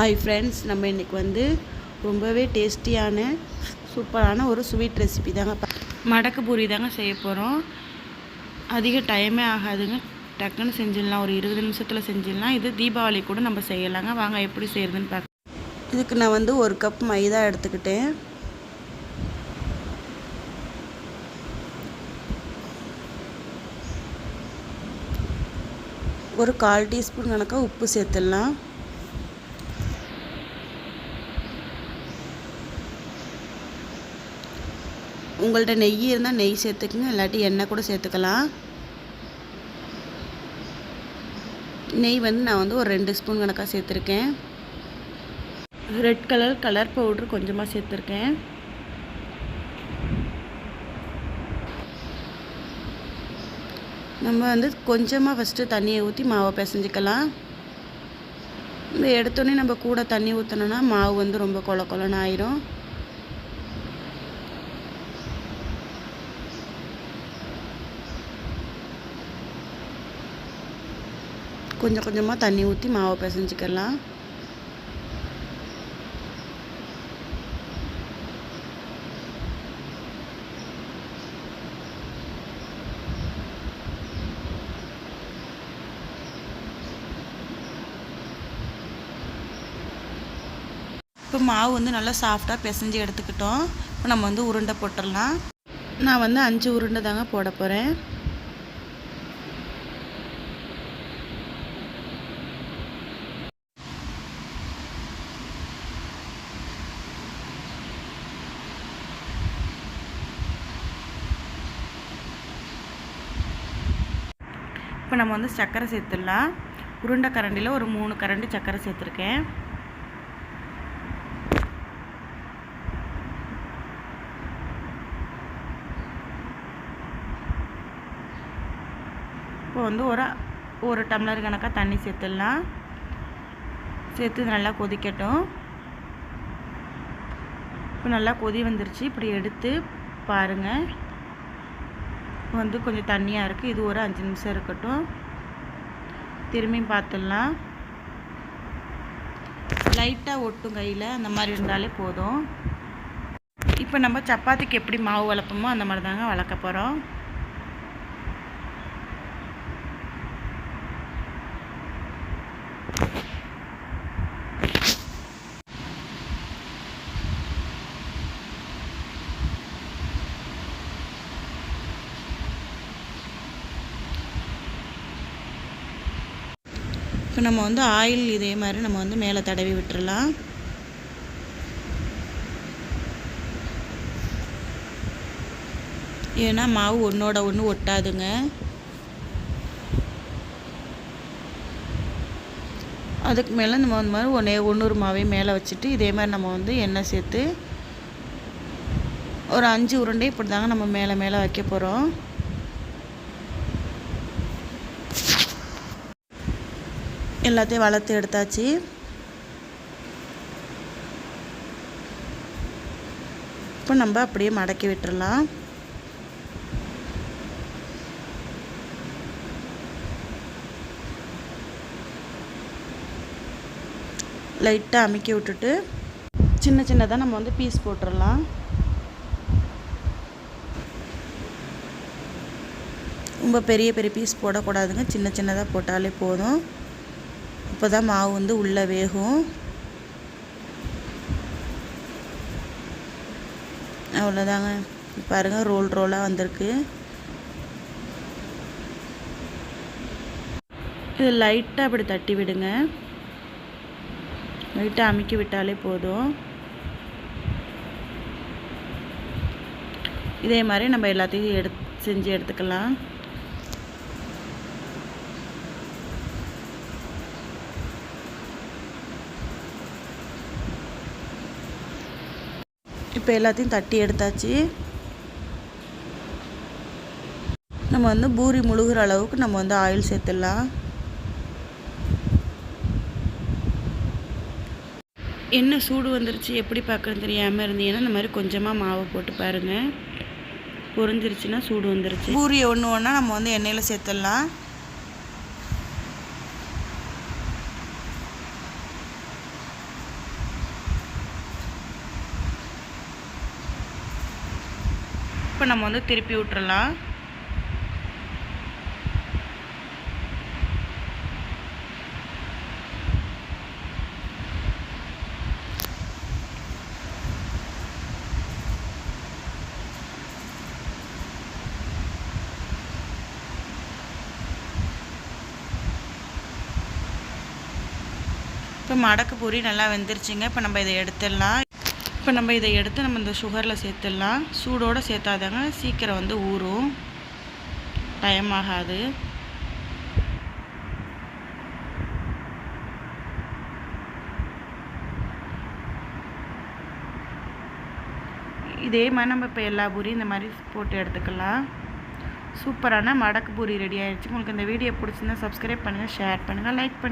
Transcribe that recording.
Hi friends நம்ம இன்றைக்கி வந்து ரொம்பவே டேஸ்டியான சூப்பரான ஒரு ஸ்வீட் ரெசிபி தாங்க மடக்கு பூரி தாங்க செய்ய போகிறோம் அதிக டைமே ஆகாதுங்க. டக்குன்னு செஞ்சிடலாம். ஒரு இருபது நிமிஷத்தில் செஞ்சிடலாம். இது தீபாவளி கூட நம்ம செய்யலாங்க. வாங்க எப்படி செய்கிறதுன்னு பார்க்க இதுக்கு நான் வந்து ஒரு கப் மைதா எடுத்துக்கிட்டேன். ஒரு கால் டீஸ்பூன் கணக்காக உப்பு சேர்த்துடலாம். உங்கள்கிட்ட நெய் இருந்தால் நெய் சேர்த்துக்குங்க இல்லாட்டி எண்ணெய் கூட சேர்த்துக்கலாம். நெய் வந்து நான் வந்து ஒரு ரெண்டு ஸ்பூன் கணக்காக சேர்த்துருக்கேன். ரெட் கலர் கலர் பவுட்ரு கொஞ்சமாக சேர்த்துருக்கேன். நம்ம வந்து கொஞ்சமாக ஃபஸ்ட்டு தண்ணியை ஊற்றி மாவை பிசைஞ்சிக்கலாம். இந்த எடுத்தோடனே நம்ம கூட தண்ணி ஊற்றினோன்னா மாவு வந்து ரொம்ப கொல கொலன்னு ஆயிரும். கொஞ்சம் கொஞ்சமாக தண்ணி ஊற்றி மாவை பிசைஞ்சிக்கலாம். இப்போ மாவு வந்து நல்லா சாஃப்டாக பிசைஞ்சு எடுத்துக்கிட்டோம். இப்போ நம்ம வந்து உருண்டை போட்டுடலாம். நான் வந்து அஞ்சு உருண்டை தாங்க போட போகிறேன் இப்போ நம்ம வந்து சர்க்கரை சேர்த்துடலாம். உருண்டை கரண்டியில் ஒரு மூணு கரண்டி சர்க்கரை சேர்த்துருக்கேன். இப்போ வந்து ஒரு ஒரு டம்ளர் கணக்காக தண்ணி சேர்த்துடலாம். சேர்த்து நல்லா கொதிக்கட்டும். இப்போ நல்லா கொதி வந்துருச்சு. இப்படி எடுத்து பாருங்கள் வந்து கொஞ்சம் தண்ணியாக இருக்குது இது ஒரு அஞ்சு நிமிஷம் இருக்கட்டும். திரும்பியும் பார்த்துடலாம் லைட்டாக ஒட்டும் கையில். அந்த மாதிரி இருந்தாலே போதும். இப்போ நம்ம சப்பாத்திக்கு எப்படி மாவு வளர்ப்போமோ அந்த மாதிரி தாங்க வளர்க்க போகிறோம் இப்போ நம்ம வந்து ஆயில் இதே மாதிரி நம்ம வந்து மேலே தடவி விட்டுறலாம். ஏன்னா மாவு ஒன்றோட ஒன்று ஒட்டாதுங்க. அதுக்கு மேலே நம்ம வந்து மாதிரி ஒன்றே ஒன்று மாவையும் மேலே வச்சுட்டு இதே மாதிரி நம்ம வந்து எண்ணெய் சேர்த்து ஒரு அஞ்சு உருண்டை இப்படி தாங்க நம்ம மேலே மேலே வைக்க போகிறோம். எல்லாத்தையும் வளர்த்து எடுத்தாச்சு. இப்போ நம்ம அப்படியே மடக்கி விட்டுறலாம். லைட்டாக அமுக்கி விட்டுட்டு சின்ன சின்னதாக நம்ம வந்து பீஸ் போட்டுடலாம் ரொம்ப பெரிய பெரிய பீஸ் போடக்கூடாதுங்க. சின்ன சின்னதாக போட்டாலே போதும். அப்போ தான் மாவு வந்து உள்ளே வேகும். அவ்வளோதாங்க பாருங்கள் ரோல் ரோலாக வந்திருக்கு. இது லைட்டாக அப்படி தட்டி விடுங்க. லைட்டாக அமுக்கி விட்டாலே போதும். இதே மாதிரி நம்ம எல்லாத்தையும் எடுத்து செஞ்சு எடுத்துக்கலாம். இப்போ எல்லாத்தையும் தட்டி எடுத்தாச்சு. நம்ம வந்து பூரி முழுகிற அளவுக்கு நம்ம வந்து ஆயில் சேர்த்துடலாம். என்ன சூடு வந்துருச்சு எப்படி பார்க்குறது தெரியாமல் இருந்தீங்கன்னா இந்த மாதிரி கொஞ்சமாக மாவு போட்டு பாருங்கள் பொரிஞ்சிருச்சுன்னா சூடு வந்துருச்சு. பூரியை ஒன்று ஒன்றா நம்ம வந்து எண்ணெயில் சேர்த்துடலாம். இப்போ நம்ம வந்து திருப்பி விட்டுறலாம் இப்போ மடக்கு பூரி நல்லா வெந்துருச்சுங்க. இப்போ நம்ம இதை எடுத்துடலாம். இப்போ நம்ம இதை எடுத்து நம்ம இந்த சுகரில் சேர்த்துடலாம். சூடோடு சேர்த்தாதாங்க சீக்கிரம் வந்து ஊறும். டைம் ஆகாது. இதே மாதிரி நம்ம இப்போ எல்லா பூரியும் இந்த மாதிரி போட்டு எடுத்துக்கலாம். சூப்பரான மடக்கு பூரி ரெடி ஆயிடுச்சு. உங்களுக்கு இந்த வீடியோ பிடிச்சிருந்தா சப்ஸ்கிரைப் பண்ணுங்கள் ஷேர் பண்ணுங்கள் லைக் பண்ணுங்கள்